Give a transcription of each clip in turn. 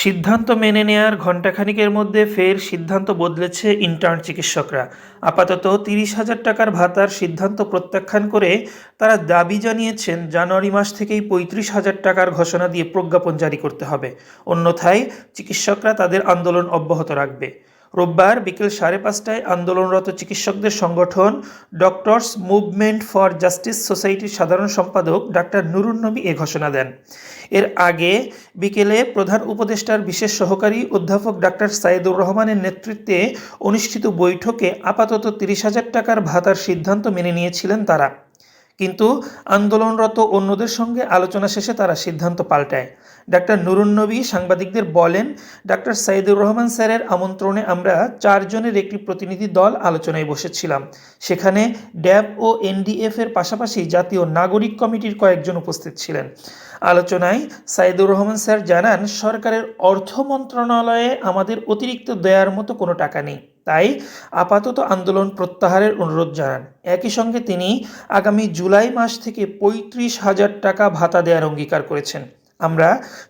সিদ্ধান্ত মেনে নেয়ার ঘণ্টাখানিকের মধ্যে ফের সিদ্ধান্ত বদলেছে ইন্টার্ন চিকিৎসকরা। আপাতত তিরিশ হাজার টাকার ভাতার সিদ্ধান্ত প্রত্যাখ্যান করে তারা দাবি জানিয়েছেন, জানুয়ারি মাস থেকেই পঁয়ত্রিশ হাজার টাকার ঘোষণা দিয়ে প্রজ্ঞাপন জারি করতে হবে। অন্যথায় চিকিৎসকরা তাদের আন্দোলন অব্যাহত রাখবে। রোববার বিকেল সাড়ে পাঁচটায় আন্দোলনরত চিকিৎসকদের সংগঠন ডক্টরস মুভমেন্ট ফর জাস্টিস সোসাইটির সাধারণ সম্পাদক ডাক্তার নুরুন নবী এ ঘোষণা দেন। এর আগে বিকেলে প্রধান উপদেষ্টার বিশেষ সহকারী অধ্যাপক ডাক্তার সাইদুর রহমানের নেতৃত্বে অনুষ্ঠিত বৈঠকে আপাতত তিরিশ হাজার টাকার ভাতার সিদ্ধান্ত মেনে নিয়েছিলেন তারা। কিন্তু আন্দোলনরত অন্যদের সঙ্গে আলোচনা শেষে তারা সিদ্ধান্ত পাল্টায়। ডাক্তার নুরুন্নবী সাংবাদিকদের বলেন, ডাক্তার সাইদুর রহমান স্যারের আমন্ত্রণে আমরা চারজনের একটি প্রতিনিধি দল আলোচনায় বসেছিলাম। সেখানে ড্যাব ও এনডিএফ এর পাশাপাশি জাতীয় নাগরিক কমিটির কয়েকজন উপস্থিত ছিলেন। আলোচনায় সাইদুর রহমান স্যার জানান, সরকারের অর্থ মন্ত্রণালয়ে আমাদের অতিরিক্ত দেয়ার মতো কোনো টাকা নেই। তাই আপাতত আন্দোলন প্রত্যাহারের অনুরোধ জানান। একই সঙ্গে তিনি আগামী জুলাই মাস থেকে পঁয়ত্রিশ হাজার টাকা ভাতা দেওয়ার অঙ্গীকার করেছেন। আমরা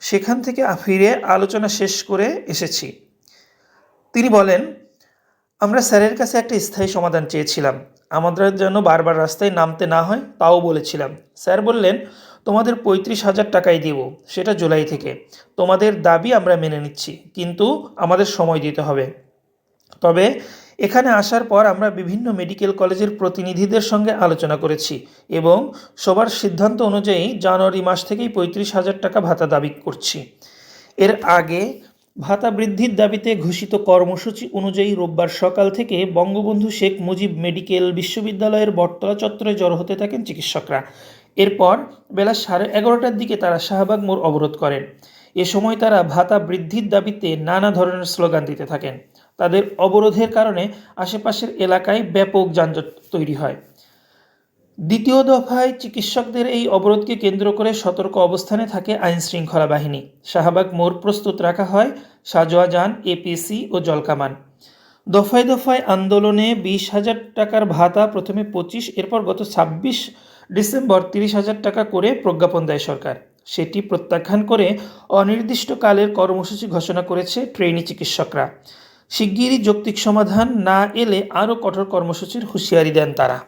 সেখান থেকে ফিরে আলোচনা শেষ করে এসেছি। তিনি বলেন, আমরা স্যারের কাছে একটা স্থায়ী সমাধান চেয়েছিলাম। আমাদের যেন বারবার রাস্তায় নামতে না হয়, তাও বলেছিলাম। স্যার বললেন, তোমাদের পঁয়ত্রিশ হাজার টাকাই দিব, সেটা জুলাই থেকে। তোমাদের দাবি আমরা মেনে নিচ্ছি, কিন্তু আমাদের সময় দিতে হবে। তবে এখানে আসার পর আমরা বিভিন্ন মেডিকেল কলেজের প্রতিনিধিদের সঙ্গে আলোচনা করেছি এবং সবার সিদ্ধান্ত অনুযায়ী জানুয়ারি মাস থেকেই পঁয়ত্রিশ হাজার টাকা ভাতা দাবি করছি। এর আগে ভাতা বৃদ্ধির দাবিতে ঘোষিত কর্মসূচি অনুযায়ী রোববার সকাল থেকে বঙ্গবন্ধু শেখ মুজিব মেডিকেল বিশ্ববিদ্যালয়ের বটতলা চত্বরে জড়ো হতে থাকেন চিকিৎসকরা। এরপর বেলা সাড়ে এগারোটার দিকে তারা শাহবাগ মোড় অবরোধ করেন। এ সময় তারা ভাতা বৃদ্ধির দাবিতে নানা ধরনের স্লোগান দিতে থাকেন। তাদের অবরোধের কারণে আশেপাশের এলাকায় ব্যাপক যানজট তৈরি হয়। দ্বিতীয় দফায় চিকিৎসকদের এই অবরোধকে কেন্দ্র করে সতর্ক অবস্থানে থাকে আইন শৃঙ্খলা বাহিনী। শাহবাগ মোড় প্রস্তুত রাখা হয় সাজোয়া যান এপিসি ও জলকামান। দফায় দফায় আন্দোলনে বিশ হাজার টাকার ভাতা প্রথমে পঁচিশ, এরপর গত ছাব্বিশ ডিসেম্বর তিরিশ হাজার টাকা করে প্রজ্ঞাপন দেয় সরকার। সেটি প্রত্যাখ্যান করে অনির্দিষ্টকালের কর্মসূচি ঘোষণা করেছে ট্রেনি চিকিৎসকরা। শিগগিরই যৌক্তিক সমাধান না এলে আরও কঠোর কর্মসূচির হুঁশিয়ারি দেন তারা।